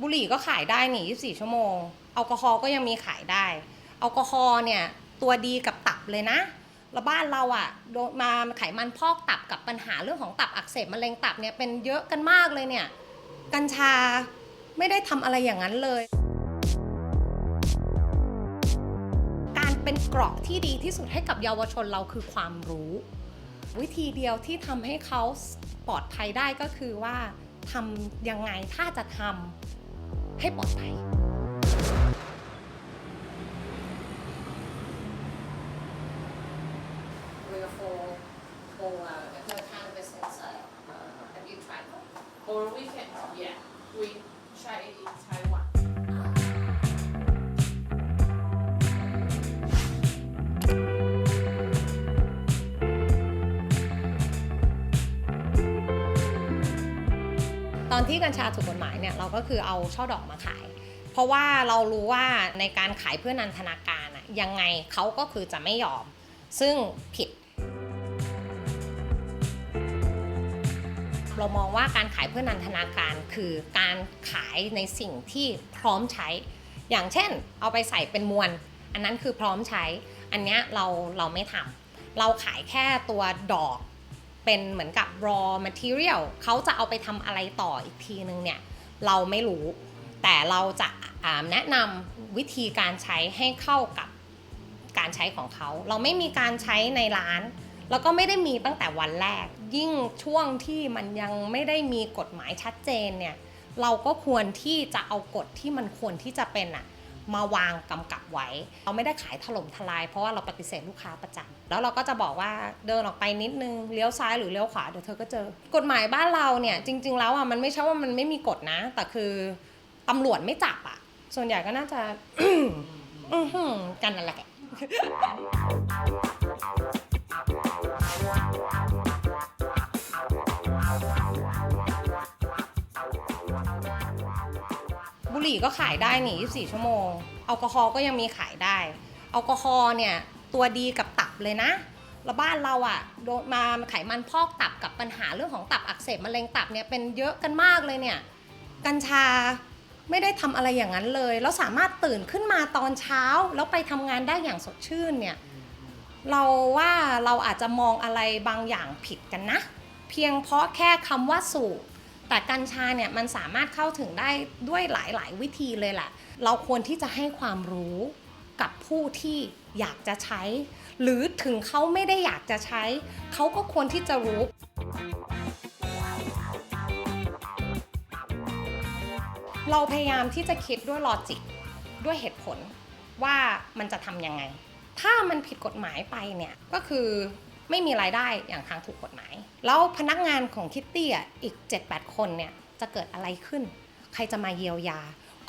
บุหรี่ก็ขายได้นี่24 ชั่วโมงแอลกอฮอล์ก็ยังมีขายได้แอลกอฮอล์เนี่ยตัวดีกับตับเลยนะแล้วบ้านเราอะ่ะโดนมาไขมันพอกตับกับปัญหาเรื่องของตับอักเสบมะเร็งตับเนี่ยเป็นเยอะกันมากเลยเนี่ยกัญชาไม่ได้ทำอะไรอย่างนั้นเลย การเป็นเกราะที่ดีที่สุดให้กับเยาวชนเราคือความรู้ วิธีเดียวที่ทำให้เขาปลอดภัยได้ก็คือว่าทำยังไงถ้าจะทำ ให้ปลอดภัย Real full, full uh, no cannabis inside. Have you tried that? Or we can, yeah, we try it in Taiwan. อนที่กัญชาถูกกฎหมายเนี่ยเราก็คือเอาช่อดอกมาขาย เพราะว่าเรารู้ว่าในการขายเพื่อนันทนาการอะยังไงเขาก็คือจะไม่ยอม ซึ่งผิด เรามองว่าการขายเพื่อนันทนาการคือการขายในสิ่งที่พร้อมใช้ อย่างเช่น เอาไปใส่เป็นมวล อันนั้นคือพร้อมใช้ อันนี้เราเราไม่ทำเราขายแค่ตัวดอก เป็นเหมือนกับ raw material เขาจะเอาไปทำอะไรต่ออีกทีนึงเนี่ยเราไม่รู้ แต่เราจะาแนะนำวิธีการใช้ให้เข้ากับการใช้ของเขา เราไม่มีการใช้ในร้าน แล้วก็ไม่ได้มีตั้งแต่วันแรก ยิ่งช่วงที่มันยังไม่ได้มีกฎหมายชัดเจนเนี่ยเราก็ควรที่จะเอากฎที่มันควรที่จะเป็นอะ มาวางกำกับไว้ เราไม่ได้ขายถล่มทลาย เพราะว่าเราปฏิเสธลูกค้าประจำแล้วเราก็จะบอกว่าเดินออกไปนิดนึงเลี้ยวซ้ายหรือเลี้ยวขวาเดี๋ยวเธอก็เจอ กฎหมายบ้านเราเนี่ยจริง ๆ แล้วอะมันไม่ใช่ว่ามันไม่มีกฎนะ แต่คือตำรวจไม่จับอะ ส่วนใหญ่ก็น่าจะ อื้อหือกันนั่นแหละ หรี่ก็ขายได้นี่24 ชั่วโมงแอลกอฮอล์ก็ยังมีขายได้แอลกอฮอล์เนี่ยตัวดีกับตับเลยนะแล้วบ้านเราอะ่ะโดนมาไขมันพอกตับกับปัญหาเรื่องของตับอักเสบมะเร็งตับเนี่ยเป็นเยอะกันมากเลยเนี่ยกัญชาไม่ได้ทำอะไรอย่างนั้นเลยแล้วสามารถตื่นขึ้นมาตอนเช้า แล้วไปทำงานได้อย่างสดชื่นเนี่ยเราว่าเราอาจจะมองอะไรบางอย่างผิดกันนะ เพียงเพราะแค่คำว่าสูบ แต่กัญชาเนี่ยมันสามารถเข้าถึงได้ด้วยหลาย ๆ วิธีเลยแหละ เราควรที่จะให้ความรู้กับผู้ที่อยากจะใช้ หรือถึงเขาไม่ได้อยากจะใช้ เขาก็ควรที่จะรู้เราพยายามที่จะคิดด้วยลอจิกด้วยเหตุผลว่ามันจะทำยังไง ถ้ามันผิดกฎหมายไปเนี่ยก็คือ ไม่มีรายได้อย่างทางถูกกฎหมาย แล้วพนักงานของคิตตี้อะอีก 7-8 คนเนี่ยจะเกิดอะไรขึ้น ใครจะมาเยียวยา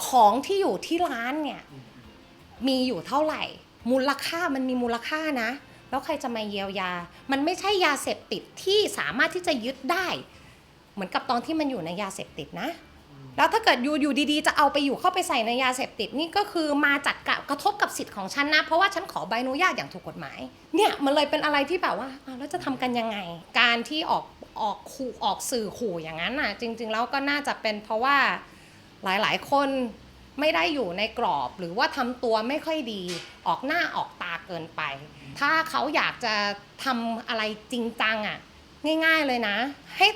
ของที่อยู่ที่ร้านเนี่ยมีอยู่เท่าไหร่ มูลค่ามันมีมูลค่านะ แล้วใครจะมาเยียวยา มันไม่ใช่ยาเสพติดที่สามารถที่จะยึดได้ เหมือนกับตอนที่มันอยู่ในยาเสพติดนะ แล้วถ้าเกิดอยู่อยู่ดีๆ จะเอาไปอยู่เข้าไปใส่ในยาเสพติดนี่ก็คือมาจัดกะกระทบกับสิทธิ์ของฉันนะ เพราะว่าฉันขอใบอนุญาตอย่างถูกกฎหมาย เนี่ยมันเลยเป็นอะไรที่แบบว่าอ้าวแล้วจะทำกันยังไง การที่ออกออกขู่ออกสื่อขู่อย่างนั้นน่ะ จริง ๆ แล้วก็น่าจะเป็นเพราะว่าหลายๆ คนไม่ได้อยู่ในกรอบหรือว่าทำตัวไม่ค่อยดี ออกหน้าออกตาเกินไป ถ้าเขาอยากจะทำอะไรจริงจังอะ ง่าย ๆเลยนะ ให้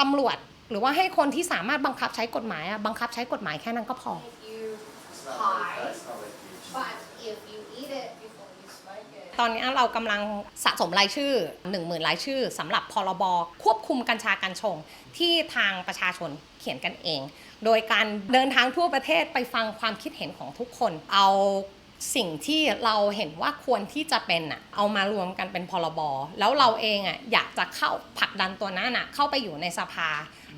ตำรวจ หรือว่าให้คนที่สามารถบังคับใช้กฎหมายอะบังคับใช้กฎหมายแค่นั้นก็พอ It's not like, that's not like you. But if you eat it before you smoke it ตอนนี้เรากำลังสะสมรายชื่อ 1 0,000 รายชื่อสำหรับพรบควบคุมกัญชากัญชง ที่ทางประชาชนเขียนกันเอง โดยการเดินทางทั่วประเทศไปฟังความคิดเห็นของทุกคน เอา สิ่งที่เราเห็นว่าควรที่จะเป็นอะเอามารวมกันเป็นพรบแล้วเราเองอะอยากจะเข้าผลักดันตัวนั้นอะเข้าไปอยู่ในสภา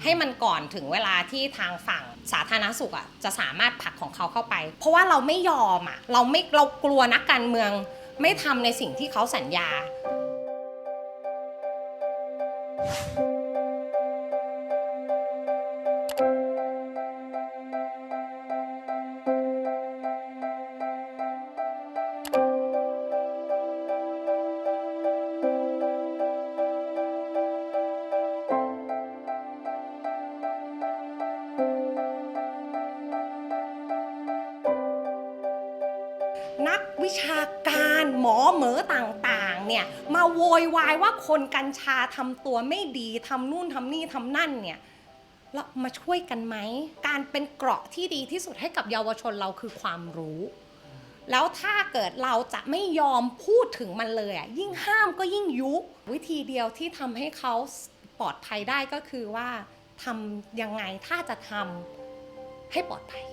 ให้มันก่อนถึงเวลาที่ทางฝั่งสาธารณสุขอะจะสามารถผลักของเขาเข้าไป เพราะว่าเราไม่ยอมอะเราไม่เรากลัวนักการเมืองไม่ทำในสิ่งที่เขาสัญญานัก วิชาการหมอเหมอต่างๆ เนี่ย มาโวยวายว่าคนกัญชาทำตัวไม่ดีทำนู่นทำนี่ทำนั่นเนี่ยแล้วมาช่วยกันไหม การเป็นเกราะที่ดีที่สุดให้กับเยาวชนเราคือความรู้ แล้วถ้าเกิดเราจะไม่ยอมพูดถึงมันเลยอะยิ่งห้ามก็ยิ่งยุ วิธีเดียวที่ทำให้เขาปลอดภัยได้ก็คือว่าทำยังไงถ้าจะทำให้ปลอดภัย